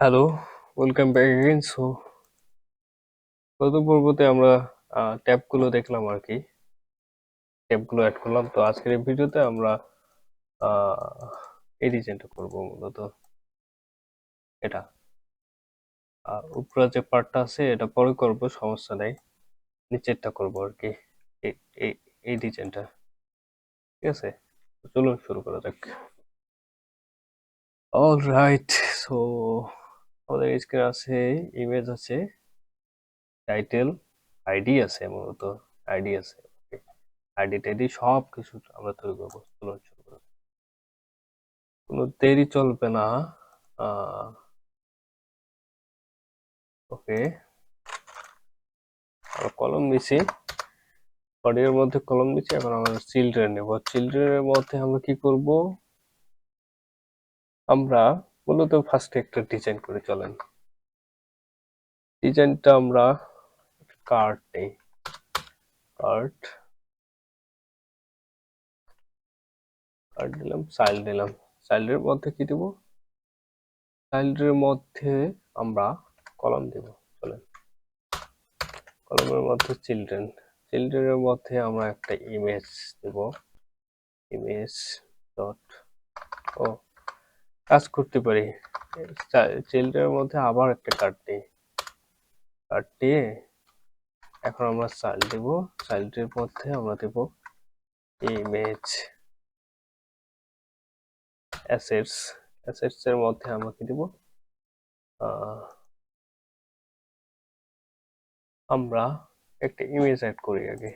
Hello, welcome back again. So গত পর্বতে আমরা ট্যাবগুলো দেখলাম আরকি। ট্যাবগুলো এড করলাম। তো আজকের এই ভিডিওতে আমরা এই করব মূলত। এটা। আর উপরের যে পার্টটা আছে এটা পরে করব সমস্যা নেই নিচেরটা করব আরকি। এই এই। ঠিক আছে? চলুন শুরু করা যাক। অল রাইট সো আমাদের স্ক্রিনে আছে ইমেজ আছে টাইটেল আইডি আছে মূলত আইডি আছে আইডি টাইডি সব কিছু আমরা তৈরি করব কোনো দেরি চলবে না ওকে। আমরা কলম নিছি বডির মধ্যে কলম নিচ্ছি এখন আমরা চিলড্রেন নেব। চিলড্রেনের মধ্যে আমরা কি করব? আমরা মূলত ফার্স্টে একটা ডিজাইন করে চলেন। ডিজাইনটা আমরা কার্ড নেই। কার্ড কার্ড দিলাম চাইল্ড দিলাম চাইল্ডের মধ্যে কি দেব? চাইল্ডের মধ্যে আমরা কলম দেব, চলেন। কলমের মধ্যে চিলড্রেন চিলড্রেনের মধ্যে আমরা একটা ইমেজ দেব। ইমেজ ডট ও কাজ করতে পারি। চিলড্রেনের মধ্যে আবার একটা কার্ড দিই কার্ড দিয়ে এখন আমরা চাইল্ড দেব। চাইল্ডের মধ্যে আমরা দেব ইমেজ অ্যাসেটস অ্যাসেটস এর মধ্যে আমরা কি দেব আমরা একটা ইমেজ অ্যাড করি আগে।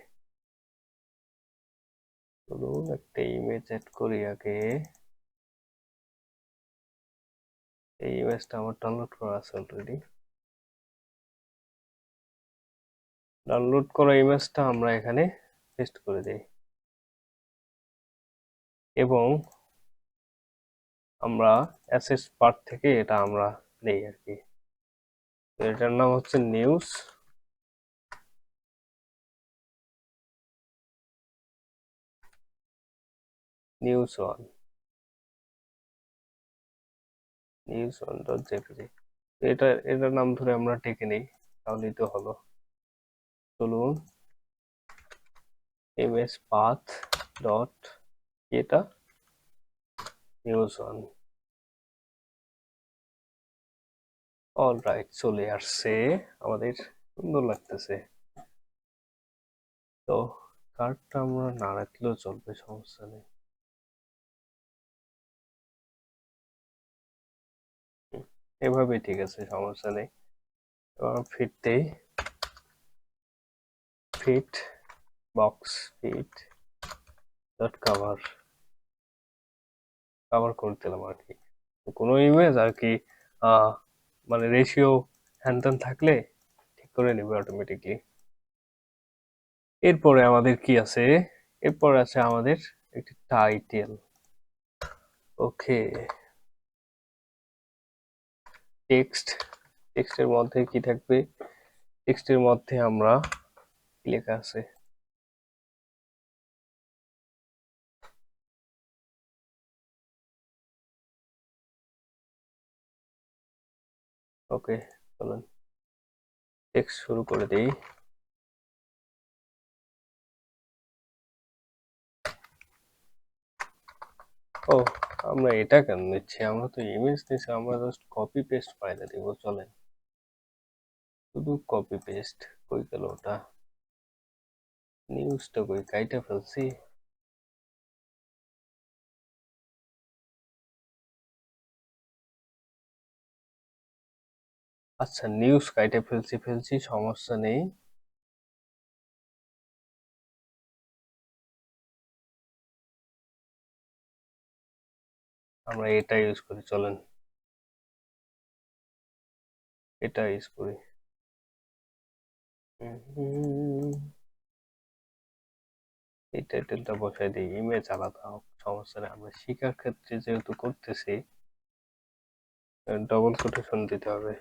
চলুন একটা ইমেজ অ্যাড করি আগে। এই ইমেজটা আমার ডাউনলোড করা আছে অলরেডি ডাউনলোড করা ইমেজটা আমরা এখানে পেস্ট করে দিই। এবং আমরা অ্যাসেস পার্ট থেকে এটা আমরা নেই আর কি। তো এটার নাম হচ্ছে news news one news one dot JPG এটা, এটার নাম ধরে আমরা ডেকে নেই তাহলেই তো হলো। চলুন। এমএস পাথ ডট এটা নিউজ ওয়ান অল রাইট চলে আসছে। আমাদের সুন্দর লাগতেছে। তো কার্ডটা আমরা না রাখলেও চলবে, সমস্যা নেই। এভাবে ঠিক আছে, সমস্যা নেই। এবার fit box fit dot cover cover করে দিলাম আর কি। কোনো ইমেজ আর কি মানে রেশিও হ্যান্ডেন থাকলে ঠিক করে নেবে অটোমেটিকলি এরপরে আমাদের কি আছে? এরপরে আছে আমাদের একটি টাইটেল ওকে টেক্সট টেক্সটের মধ্যে কি থাকবে? টেক্সটের মধ্যে আমরা লেখা আছে? ওকে চলুন। টেক্সট শুরু করে দিই। ও আমরা এটা কেন নিচ্ছি? আমরা তো ইমেজ নিচ্ছি আমরা জাস্ট কপি পেস্ট ফাইলে দিব, চলেন। শুধু কপি পেস্ট কই গেল ওটা? নিউজটা কই? কাইটা ফেলছি। আচ্ছা নিউজ কাইটে ফেলছি ফেলছি, সমস্যা নেই। আমরা এটা ইউজ করি, চলেন। এটা ইউজ করি। এই টাইটেলটা বসাই দিই। ইমেজ আলাদা হোক, সমস্যা নেই। আমরা শিকার ক্ষেত্রে যেহেতু করতেছি ডবল কোটেশন দিতে হবে।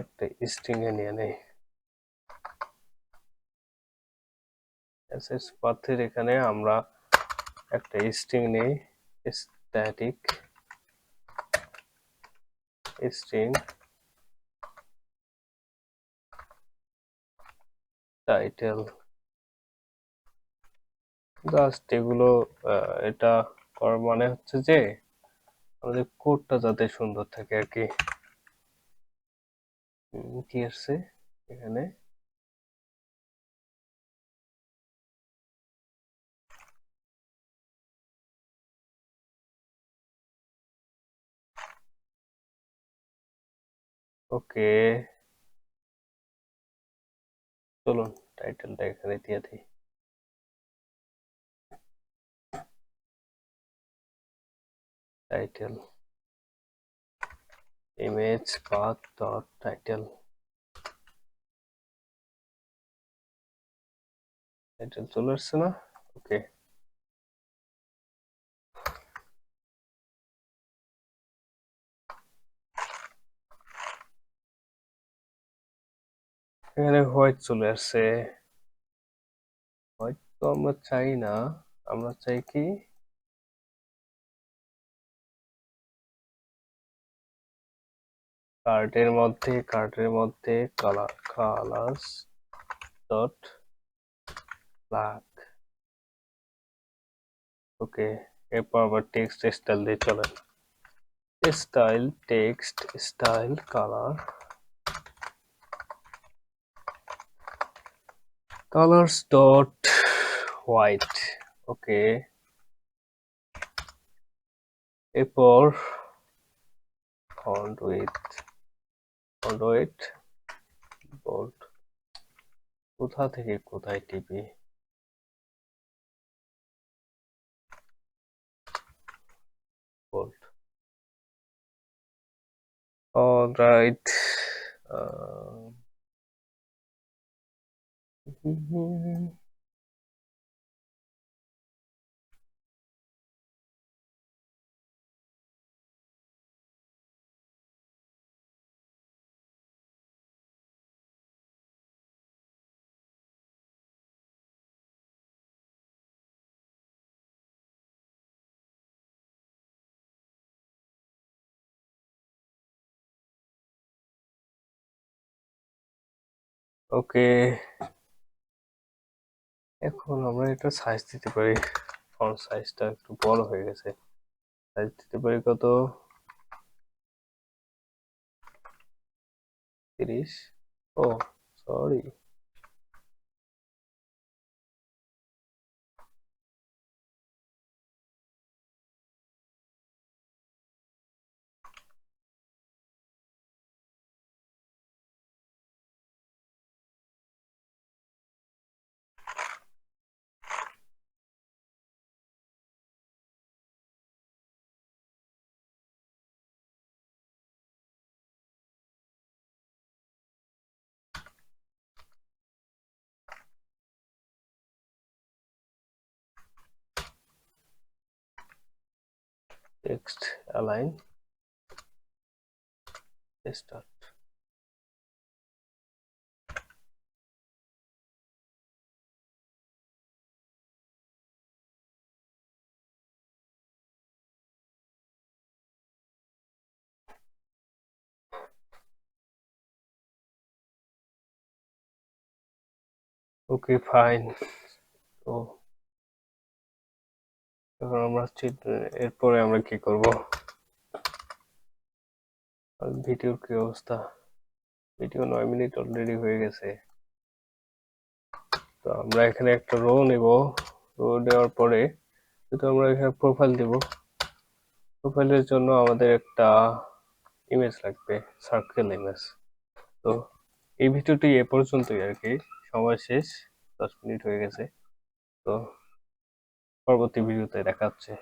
একটা স্ট্রিং এ নিয়ে নেই। এসএস পাথের এখানে আমরা একটা স্ট্রিং নেই স্ট্যাটিক স্ট্রিং টাইটেল জাস্ট এগুলো এটা করার মানে হচ্ছে যে, আমাদের কোডটা যাতে সুন্দর থাকে আর কি। কি আসছে এখানে? ওকে চলুন টাইটেলটা এখানে দিয়ে দিই title image path dot title title চলে আসছে না ওকে এখানে হোয়াইট চলে আসছে। হোয়াইট তো আমরা চাই না, আমরা চাই কি? কার্টের মধ্যে কার্টের মধ্যে colour, colours dot black. Okay, এরপর আবার টেক্সট স্টাইল দিয়ে চলেন। Style, text, style, colour. Colours dot white okay এরপর font with font with bold কোথা থেকে কোথায় টিপি? Bold all right. Uh, okay এখন আমরা এটা সাইজ দিতে পারি। ফন্ট সাইজটা একটু বড় হয়ে গেছে। সাইজ দিতে পারি কত? তিরিশ। ও sorry text align start okay fine তো এখন আমরা এরপরে আমরা কি করব? ভিডিওর কি অবস্থা? ভিডিও নয় মিনিট অলরেডি হয়ে গেছে। তো আমরা এখানে একটা রো নেব। রো দেওয়ার পরে যেহেতু আমরা এখানে প্রোফাইল দেব প্রোফাইলের জন্য আমাদের একটা ইমেজ লাগবে সার্কেল ইমেজ তো এই ভিডিওটি এ পর্যন্তই আর কি। সময় শেষ, দশ মিনিট হয়ে গেছে। তো পরবর্তী ভিডিওতে দেখা হচ্ছে।